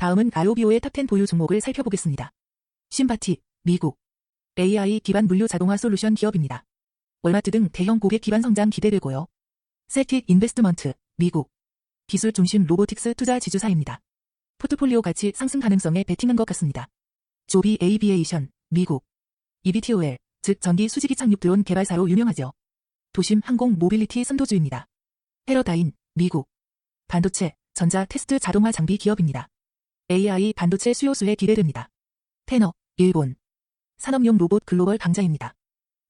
다음은 아로비오의 탑10 보유 종목을 살펴보겠습니다. 신바티, 미국. AI 기반 물류 자동화 솔루션 기업입니다. 월마트 등 대형 고객 기반 성장 기대되고요. 셀틱 인베스트먼트, 미국. 기술 중심 로보틱스 투자 지주사입니다. 포트폴리오 가치 상승 가능성에 베팅한 것 같습니다. 조비 에이비에이션, 미국. EBTOL, 즉 전기 수직이 착륙 드론 개발사로 유명하죠. 도심 항공 모빌리티 선도주입니다. 헤러다인, 미국. 반도체, 전자 테스트 자동화 장비 기업입니다. AI 반도체 수요수에 기대됩니다. 테너, 일본. 산업용 로봇 글로벌 강자입니다.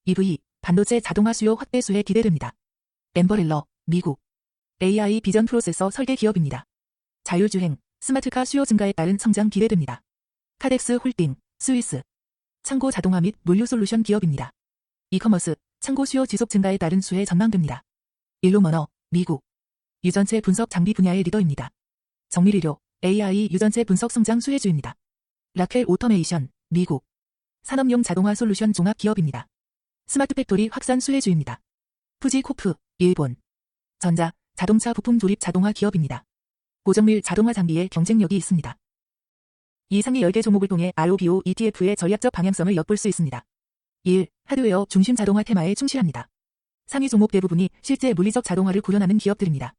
EV, 반도체 자동화 수요 확대수에 기대됩니다. 엠버렐러, 미국. AI 비전 프로세서 설계 기업입니다. 자율주행, 스마트카 수요 증가에 따른 성장 기대됩니다. 카덱스 홀딩, 스위스. 창고 자동화 및 물류 솔루션 기업입니다. 이커머스, 창고 수요 지속 증가에 따른 수혜 전망됩니다. 일로머너, 미국. 유전체 분석 장비 분야의 리더입니다. 정밀의료, AI 유전체 분석 성장 수혜주입니다. 라켈 오토메이션, 미국. 산업용 자동화 솔루션 종합 기업입니다. 스마트 팩토리 확산 수혜주입니다. 푸지 코프, 일본. 전자, 자동차 부품 조립 자동화 기업입니다. 고정밀 자동화 장비에 경쟁력이 있습니다. 이 상위 10개 종목을 통해 ROBO ETF의 전략적 방향성을 엿볼 수 있습니다. 1. 하드웨어 중심 자동화 테마에 충실합니다. 상위 종목 대부분이 실제 물리적 자동화를 구현하는 기업들입니다.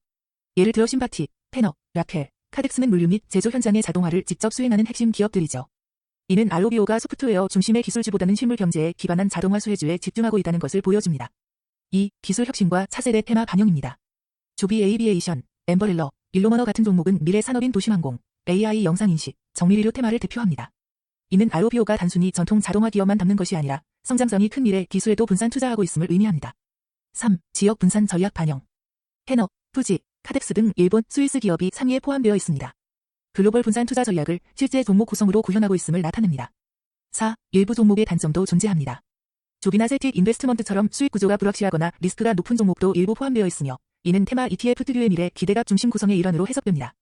예를 들어 신바티, 페너, 라켈, 카덱스는 물류 및 제조 현장의 자동화를 직접 수행하는 핵심 기업들이죠. 이는 ROBO가 소프트웨어 중심의 기술주보다는 실물 경제에 기반한 자동화 수혜주에 집중하고 있다는 것을 보여줍니다. 2. 기술 혁신과 차세대 테마 반영입니다. 조비 에이비에이션, 엠버렐러, 일로머너 같은 종목은 미래 산업인 도심항공, AI 영상인식, 정밀의료 테마를 대표합니다. 이는 ROBO가 단순히 전통 자동화 기업만 담는 것이 아니라 성장성이 큰 미래 기술에도 분산 투자하고 있음을 의미합니다. 3. 지역 분산 전략 반영. 헤너, 푸지, 카덱스 등 일본, 스위스 기업이 상위에 포함되어 있습니다. 글로벌 분산 투자 전략을 실제 종목 구성으로 구현하고 있음을 나타냅니다. 4. 일부 종목의 단점도 존재합니다. 조비나 셀틱 인베스트먼트처럼 수익 구조가 불확실하거나 리스크가 높은 종목도 일부 포함되어 있으며 이는 테마 ETF 특유의 미래 기대감 중심 구성의 일환으로 해석됩니다.